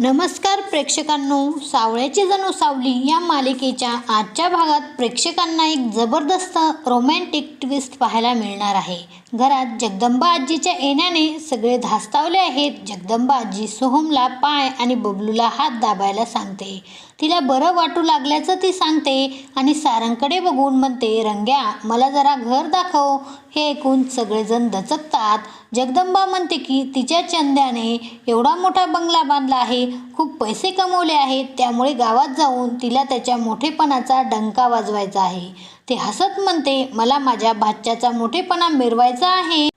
नमस्कार प्रेक्षकांनो सावळ्याची जणू सावली या मालिकेच्या आजच्या भागात प्रेक्षकांना एक जबरदस्त रोमॅन्टिक ट्विस्ट पाहायला मिळणार आहे. घरात जगदंबा आजीच्या येण्याने सगळे धास्तावले आहेत. जगदंबा आजी सोहमला पाय आणि बबलूला हात दाबायला सांगते. तिला बरं वाटू लागल्याचं ती सांगते आणि सारंगकडे बघून म्हणते रंग्या मला जरा घर दाखव. हे ऐकून सगळेजण दचकतात. जगदंबा म्हणते की तिच्या चंद्याने एवढा मोठा बंगला बांधला आहे खूप पैसे कमवले आहेत त्यामुळे गावात जाऊन तिला त्याच्या मोठेपणाचा डंका वाजवायचा आहे. ते हसत म्हणते मला माझ्या भाच्याचा मोठेपणा मिरवायचा आहे.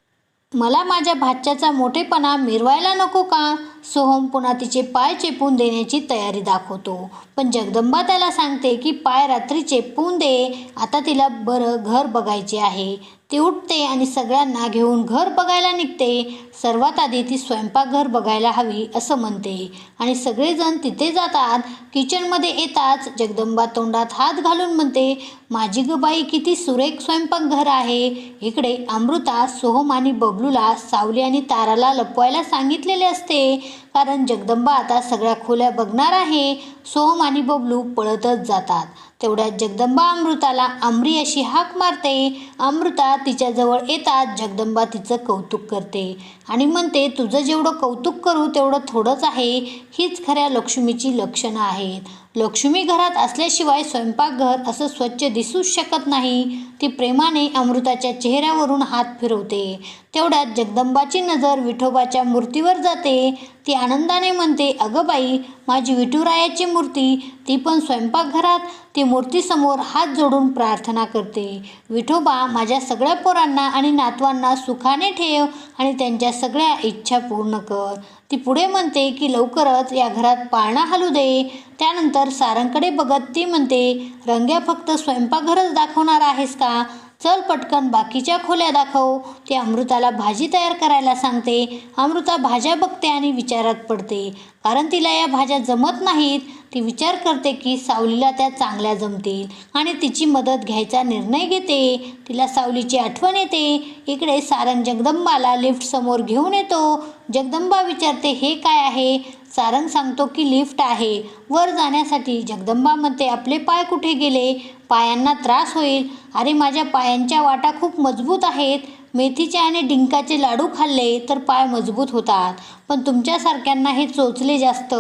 मला माझ्या भाच्याचा मोठेपणा मिरवायला नको का? सोहम पुन्हा तिचे पाय चेपून देण्याची तयारी दाखवतो. पण जगदंबा त्याला सांगते की पाय रात्री चेपून दे. आता तिला बरं घर बघायचे आहे. ती उठते आणि सगळ्यांना घेऊन घर बघायला निघते. सर्वात आधी ती स्वयंपाकघर बघायला हवी असं म्हणते. आणि सगळेजण तिथे जातात. किचनमध्ये येताच जगदंबा तोंडात हात घालून म्हणते माझी ग बाई किती सुरेख स्वयंपाकघर आहे. इकडे अमृता सोहम आणि बबलूला सावली आणि ताराला लपवायला सांगितलेले असते. कारण जगदंबा आता सगळ्या खोल्या बघणार आहे. सोहम आणि बबलू पळतच जातात. तेवढ्यात जगदंबा अमृताला अमरी अशी हाक मारते. अमृता तिच्याजवळ येतात. जगदंबा तिचं कौतुक करते. आणि म्हणते तुझं जेवढं कौतुक करू तेवढं थोडंच आहे. हीच खऱ्या लक्ष्मीची लक्षणं आहेत. लक्ष्मी घरात असल्याशिवाय स्वयंपाकघर असं स्वच्छ दिसूच शकत नाही. ती प्रेमाने अमृताच्या चेहऱ्यावरून हात फिरवते. तेवढ्यात जगदंबाची नजर विठोबाच्या मूर्तीवर जाते. ती आनंदाने म्हणते अगं बाई माझी विठुरायाची मूर्ती ती पण स्वयंपाकघरात ती मूर्तीसमोर हात जोडून प्रार्थना करते. विठोबा माझ्या सगळ्या पोरांना आणि नातवांना सुखाने ठेव आणि त्यांच्या सगळ्या इच्छा पूर्ण कर. ती पुढे म्हणते की लवकरच या घरात पाळणा हलू दे. त्यानंतर सारंगकडे बघत ती म्हणते रंग्या फक्त स्वयंपाकघरच दाखवणार आहेस का? चल पटकन बाकीच्या खोल्या दाखव. ते अमृताला भाजी तयार करायला सांगते. अमृता भाज्या बघते आणि विचारात पडते. कारण तिला या भाज्या जमत नाहीत ती विचार करते की सावलीला त्या चांगल्या जमतील आणि तिची मदत घ्यायचा निर्णय घेते. तिला सावलीची आठवण येते. इकडे सारंग जगदंबाला लिफ्ट समोर घेऊन येतो. जगदंबा विचारते हे काय आहे? सारंग सांगतो की लिफ्ट आहे. वर जाण्यासाठी जगदंबा म्हणते आपले पाय कुठे गेले? पायांना त्रास होईल. अरे माझ्या पायांच्या वाटा खूप मजबूत आहेत. मेथीचे आणि डिंकाचे लाडू खाल्ले तर पाय मजबूत होतात. पण तुमच्यासारख्यांना हे चोचले जास्त.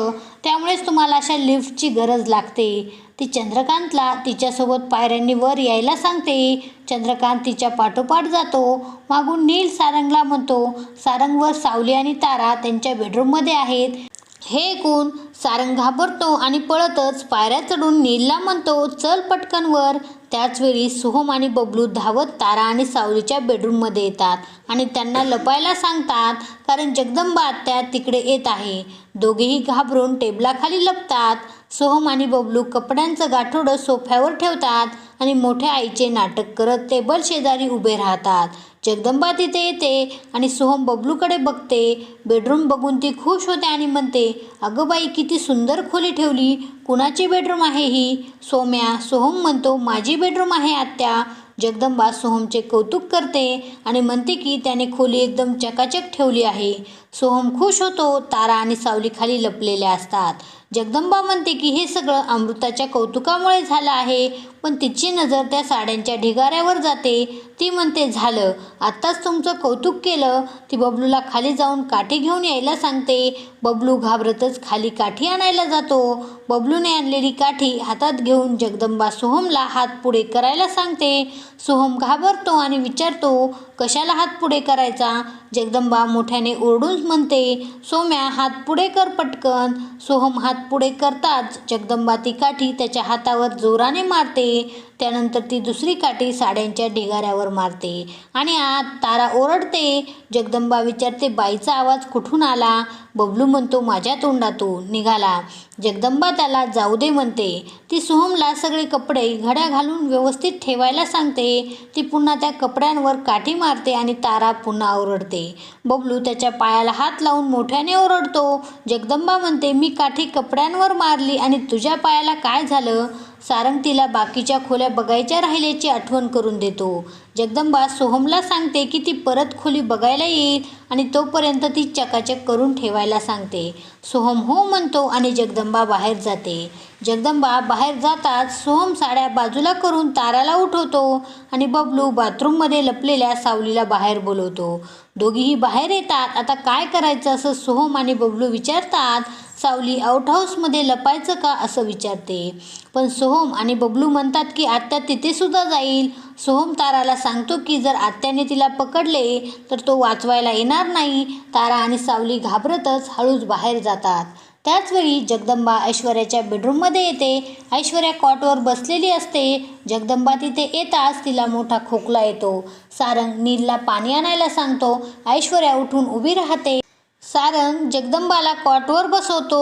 त्यामुळेच तुम्हाला अशा लिफ्टची गरज लागते. ती चंद्रकांतला तिच्यासोबत पायऱ्यांनी वर यायला सांगते. चंद्रकांत तिच्या पाठोपाठ जातो. मागून नील सारंगला म्हणतो सारंगवर सावली आणि तारा त्यांच्या बेडरूममध्ये आहेत. हे ऐकून सारंग घाबरतो आणि पळतच पायऱ्या चढून नीलला म्हणतो चल पटकन वर. त्याचवेळी सोहम आणि बबलू धावत तारा आणि सावलीच्या बेडरूममध्ये येतात आणि त्यांना लपायला सांगतात कारण जगदंबा आत्या तिकडे येत आहे. दोघेही घाबरून टेबलाखाली लपतात. सोहम आणि बबलू कपड्यांचं गाठोडं सोफ्यावर ठेवतात आणि मोठ्या आईचे नाटक करत टेबल शेजारी उभे राहतात. जगदंबा तिथे येते आणि सोहम बबलूकडे बघते. बेडरूम बघून ती खुश होते आणि म्हणते अगं बाई किती सुंदर खोली ठेवली. कुणाची बेडरूम आहे ही? सोम्या. सोहम म्हणतो माझी बेडरूम आहे आत्या. जगदंबा सोहमचे कौतुक करते आणि म्हणते की त्याने खोली एकदम चकाचक ठेवली आहे. सोहम खुश होतो तारा आणि सावली खाली लपलेल्या असतात. जगदंबा म्हणते की हे सगळं अमृताच्या कौतुकामुळे झालं आहे. पण तिची नजर त्या साड्यांच्या ढिगाऱ्यावर जाते. ती म्हणते झालं. आत्ताच तुमचं कौतुक केलं. ती बबलूला खाली जाऊन काठी घेऊन यायला सांगते. बबलू घाबरतच खाली काठी आणायला जातो. बबलूने आणलेली काठी हातात घेऊन जगदंबा सोहमला हात पुढे करायला सांगते. सोहम घाबरतो आणि विचारतो कशाला हात पुढे करायचा? जगदंबा मोठ्याने ओरडून म्हणते सोम्या हात पुढे कर पटकन. सोहम हात पुढे करताच जगदंबा ती काठी त्याच्या हातावर जोराने मारते. त्यानंतर ती दुसरी काठी साड्यांच्या ढिगाऱ्यावर मारते. आणि आत तारा ओरडते. जगदंबा विचारते बाईचा आवाज कुठून आला? बबलू म्हणतो माझ्या तोंडातून निघाला. जगदंबा त्याला जाऊ दे म्हणते. ती सोहमला सगळे कपडे घड्या घालून व्यवस्थित ठेवायला सांगते. ती पुन्हा त्या कपड्यांवर काठी मारते आणि तारा पुन्हा ओरडते. बबलू त्याच्या पायाला हात लावून मोठ्याने ओरडतो. जगदंबा म्हणते मी काठी कपड्यांवर मारली आणि तुझ्या पायाला काय झालं? सारंग तिला बाकीच्या खोल्या बघायच्या राहिल्याची आठवण करून देतो. जगदंबा सोहमला सांगते की ती परत खोली बघायला येईल आणि तोपर्यंत ती चकाचक करून ठेवायला सांगते. सोहम हो म्हणतो आणि जगदंबा बाहेर जाते. जगदंबा बाहेर जाताच सोहम साड्या बाजूला करून ताराला उठवतो आणि बबलू बाथरूममध्ये लपलेल्या सावलीला बाहेर बोलवतो. दोघीही बाहेर येतात. आता काय करायचं असं सोहम आणि बबलू विचारतात? सावली आउटहाऊसमध्ये लपायचं का असं विचारते. पण सोहम आणि बबलू म्हणतात की आत्या तिथेसुद्धा जाईल. सोहम ताराला सांगतो की जर आत्याने तिला पकडले तर तो वाचवायला येणार नाही. तारा आणि सावली घाबरतच हळूच बाहेर जातात. त्याचवेळी जगदंबा ऐश्वर्याच्या बेडरूममध्ये येते. ऐश्वर्या कॉटवर बसलेली असते. जगदंबा तिथे येताच तिला मोठा खोकला येतो. सारंग नीलला पाणी आणायला सांगतो. ऐश्वर्या उठून उभी राहते. सारंग जगदंबाला कॉटवर बसवतो.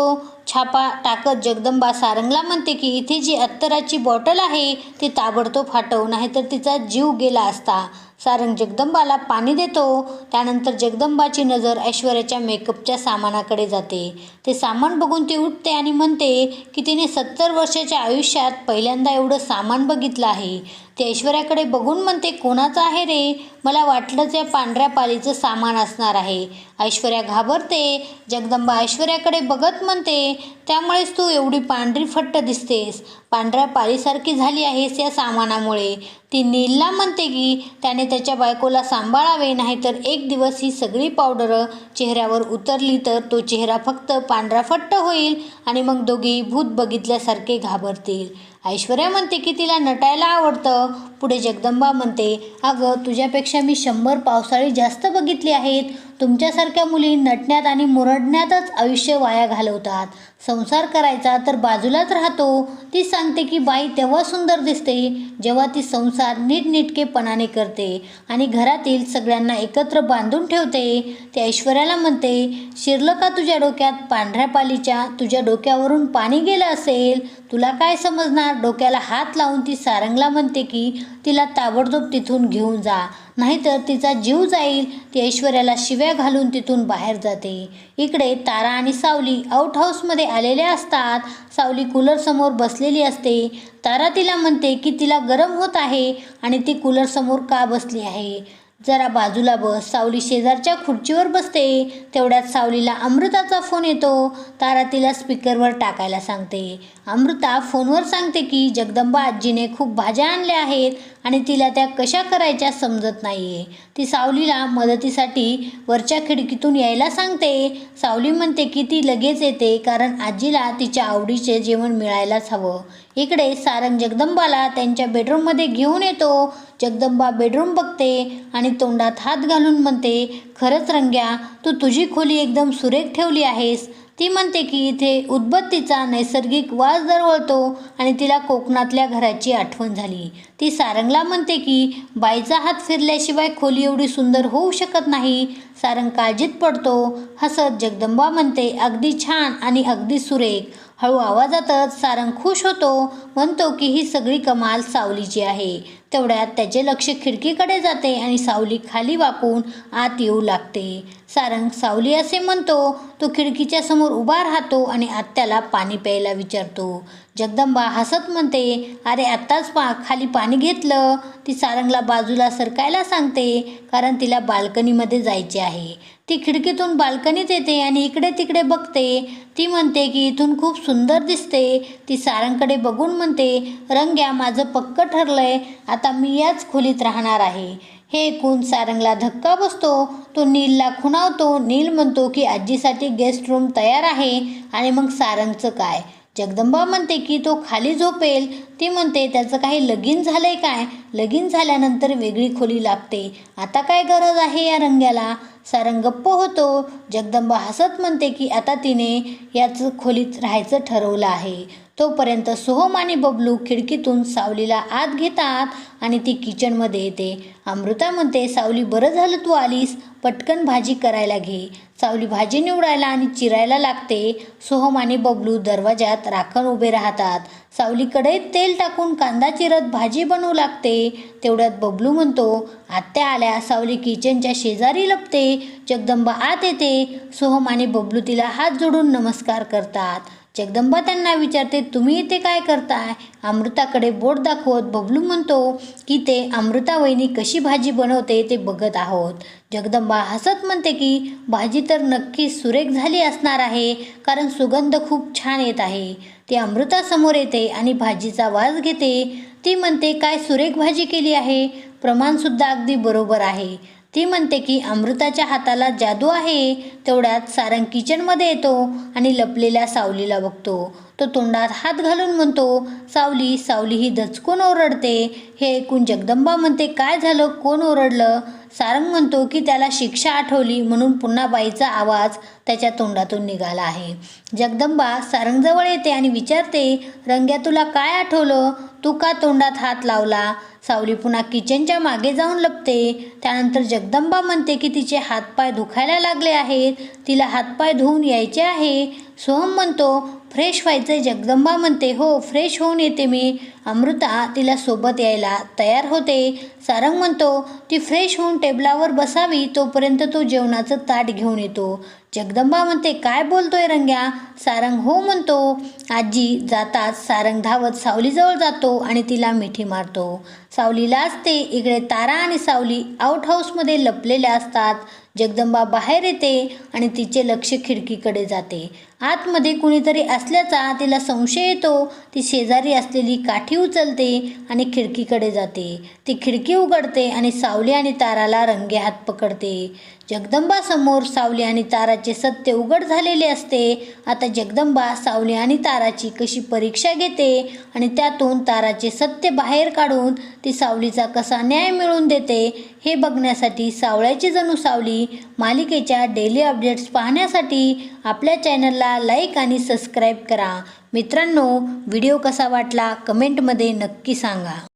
छापा टाकत जगदंबा सारंगला म्हणते की इथे जी अत्तराची बॉटल आहे ती ताबडतोब फाटव नाहीतर तिचा जीव गेला असता. सारंग जगदंबाला पाणी देतो. त्यानंतर जगदंबाची नजर ऐश्वर्याच्या मेकअपच्या सामानाकडे जाते. ते सामान बघून ती उठते आणि म्हणते की तिने सत्तर वर्षाच्या आयुष्यात पहिल्यांदा एवढं सामान बघितलं आहे. ती ऐश्वर्याकडे बघून म्हणते कोणाचं आहे रे? मला वाटलंच या पांढऱ्या पालीचं सामान असणार आहे. ऐश्वर्या घाबरते. जगदंबा ऐश्वर्याकडे बघत म्हणते त्यामुळेच तू एवढी पांढरी फट्ट दिसतेस. पांढऱ्या पारीसारखी झाली आहेस या सामानामुळे. ती नीलला म्हणते की त्याने त्याच्या बायकोला सांभाळावे नाहीतर एक दिवस ही सगळी पावडरं चेहऱ्यावर उतरली तर तो चेहरा फक्त पांढरा फट्ट होईल आणि मग दोघी भूत बघितल्यासारखे घाबरतील. ऐश्वर्या म्हणते की तिला नटायला आवडतं. पुढे जगदंबा म्हणते अगं तुझ्यापेक्षा मी शंभर पावसाळी जास्त बघितली आहेत. तुमच्यासारख्या मुली नटण्यात आणि मुरडण्यातच आयुष्य वाया घालवतात. संसार करायचा तर बाजूलाच राहतो. ती सांगते की बाई तेव्हा सुंदर दिसते. जेव्हा ती संसार नीटनेटकेपणाने करते आणि घरातील सगळ्यांना एकत्र बांधून ठेवते ते ऐश्वर्याला म्हणते शिरलं का तुझ्या डोक्यात? पांढऱ्या पालीच्या तुझ्या डोक्यावरून पाणी गेलं असेल? तुला काय समजणार? डोक्याला हात लावून ती सारंगला म्हणते की तिला ताबडतोब तिथून घेऊन जा. नाहीतर तिचा जीव जाईल. ती ऐश्वर्याला शिव्या घालून तिथून बाहेर जाते. इकडे तारा आणि सावली आउट हाऊसमध्ये आलेल्या असतात. सावली कूलरसमोर बसलेली असते. तारा तिला म्हणते की तिला गरम होत आहे आणि ती कूलरसमोर का बसली आहे? जरा बाजूला बस. सावली शेजारच्या खुर्चीवर बसते. तेवढ्यात सावलीला अमृताचा फोन येतो. तारा तिला स्पीकरवर टाकायला सांगते. अमृता फोनवर सांगते की जगदंबा आजीने खूप भाज्या आणल्या आहेत. आणि तिला त्या कशा करायच्या समजत नाही आहे ती सावलीला मदतीसाठी वरच्या खिडकीतून यायला सांगते. सावली म्हणते की ती लगेच येते कारण आजीला तिच्या आवडीचे जेवण मिळायलाच हवं. इकडे सारंग जगदंबाला त्यांच्या बेडरूममध्ये घेऊन येतो. जगदंबा बेडरूम बघते आणि तोंडात हात घालून म्हणते खरंच रंग्या तू तुझी खोली एकदम सुरेख ठेवली आहेस. ती म्हणते की इथे उदबत्तीचा नैसर्गिक वास दरवळतो आणि तिला कोकणातल्या घराची आठवण झाली. ती सारंगला म्हणते की बाईचा हात फिरल्याशिवाय खोली एवढी सुंदर होऊ शकत नाही. सारंग काळजीत पडतो. हसत जगदंबा म्हणते अगदी छान आणि अगदी सुरेख. हळू आवाजातच सारंग खुश होतो. म्हणतो की ही सगळी कमाल सावलीची आहे. तेवढ्यात त्याचे लक्ष खिडकीकडे जाते आणि सावली खाली वाकून आत येऊ लागते. सारंग सावली असे म्हणतो तो खिडकीच्या समोर उभा राहतो आणि आत्याला पाणी प्यायला विचारतो. जगदंबा हसत म्हणते अरे आत्ताच पा खाली पाणी घेतलं. ती सारंगला बाजूला सरकायला सांगते कारण तिला बाल्कनीमध्ये जायचे आहे. ती खिडकीतून बाल्कनीत येते आणि इकडे तिकडे बघते. ती म्हणते की इथून खूप सुंदर दिसते. ती सारंगकडे बघून म्हणते रंग्या माझं पक्क ठरलंय. आता मी याच खोलीत राहणार आहे. हे ऐकून सारंगला धक्का बसतो. तो नीलला खुणावतो. नील म्हणतो की आजीसाठी गेस्ट रूम तयार आहे. आणि मग सारंगचं काय? जगदंबा म्हणते की तो खाली झोपेल. ती म्हणते त्याचं काही लगीन झालंय काय? लगीन झाल्यानंतर वेगळी खोली लागते आता काय गरज आहे या रंग्याला? सारंग गप्प होतो. जगदंबा हसत म्हणते की आता तिने याच खोलीत राहायचं ठरवलं आहे. तोपर्यंत सोहम आणि बबलू खिडकीतून सावलीला आत घेतात आणि ती किचनमध्ये येते. अमृता म्हणते सावली बरं झालं तू आलीस. पटकन भाजी करायला घे. सावली भाजी निवडायला आणि चिरायला लागते. सोहम आणि बबलू दरवाजात राखण उभे राहतात. सावली कढईत तेल टाकून कांदा चिरत भाजी बनवू लागते. तेवढ्यात बबलू म्हणतो आत्या आल्या. सावली किचनच्या शेजारी लपते. जगदंबा आत येते. सोहम आणि बबलू तिला हात जोडून नमस्कार करतात. जगदंबा त्यांना विचारते तुम्ही इथे काय करताय? अमृताकडे बोट दाखवत बबलू म्हणतो की ते अमृता वहिनी कशी भाजी बनवते ते बघत आहोत. जगदंबा हसत म्हणते की भाजी तर नक्की सुरेख झाली असणार आहे कारण सुगंध खूप छान येत आहे. ते अमृतासमोर येते आणि भाजीचा वास घेते. ती म्हणते काय सुरेख भाजी केली आहे? प्रमाणसुद्धा अगदी बरोबर आहे. ती म्हणते की अमृताच्या हाताला जादू आहे. तेवढ्यात सारंग किचनमध्ये येतो आणि लपलेल्या सावलीला बघतो. तो तोंडात हात घालून म्हणतो सावली सावली ही धचकून ओरडते. हे ऐकून जगदंबा म्हणते काय झालं? कोण ओरडलं? सारंग म्हणतो की त्याला शिक्षा आठवली म्हणून पुन्हा बाईचा आवाज त्याच्या तोंडातून निघाला आहे. जगदंबा सारंगजवळ येते आणि विचारते रंग्या तुला काय आठवलं? तू का तोंडात हात लावला? सावली पुन्हा किचनच्या मागे जाऊन लपते. त्यानंतर जगदंबा म्हणते की तिचे हातपाय दुखायला लागले आहेत. तिला हातपाय धुवून यायचे आहे. सोहम म्हणतो फ्रेश व्हायचं जगदंबा म्हणते हो फ्रेश होऊन येते मी. अमृता तिला सोबत यायला तयार होते. सारंग म्हणतो ती फ्रेश होऊन टेबलावर बसावी तोपर्यंत तो जेवणाचं ताट घेऊन येतो. जगदंबा म्हणते काय बोलतोय रंग्या? सारंग हो म्हणतो. आजी जाताच सारंग धावत सावलीजवळ जातो आणि तिला मिठी मारतो. सावलीलाच ते इकडे तारा आणि सावली आउट हाऊसमध्ये लपलेल्या असतात. जगदंबा बाहेर येते आणि तिचे लक्ष खिडकीकडे जाते. आतमध्ये कुणीतरी असल्याचा तिला संशय येतो. ती शेजारी असलेली काठी उचलते आणि खिडकीकडे जाते. ती खिडकी उघडते आणि सावली आणि ताराला रंगे हात पकडते. जगदंबा समोर सावली आणि ताराचे सत्य उघड झालेले असते. आता जगदंबा सावली आणि ताराची कशी परीक्षा घेते आणि त्यातून ताराचे सत्य बाहेर काढून ती सावलीचा कसा न्याय मिळवून देते हे बघण्यासाठी सावळ्याची जणू सावली मालिकेच्या डेली अपडेट्स पाहण्यासाठी आपल्या चॅनलला चॅनलला लाईक आणि सबस्क्राईब करा. मित्रांनो व्हिडिओ कसा वाटला कमेंटमध्ये नक्की सांगा.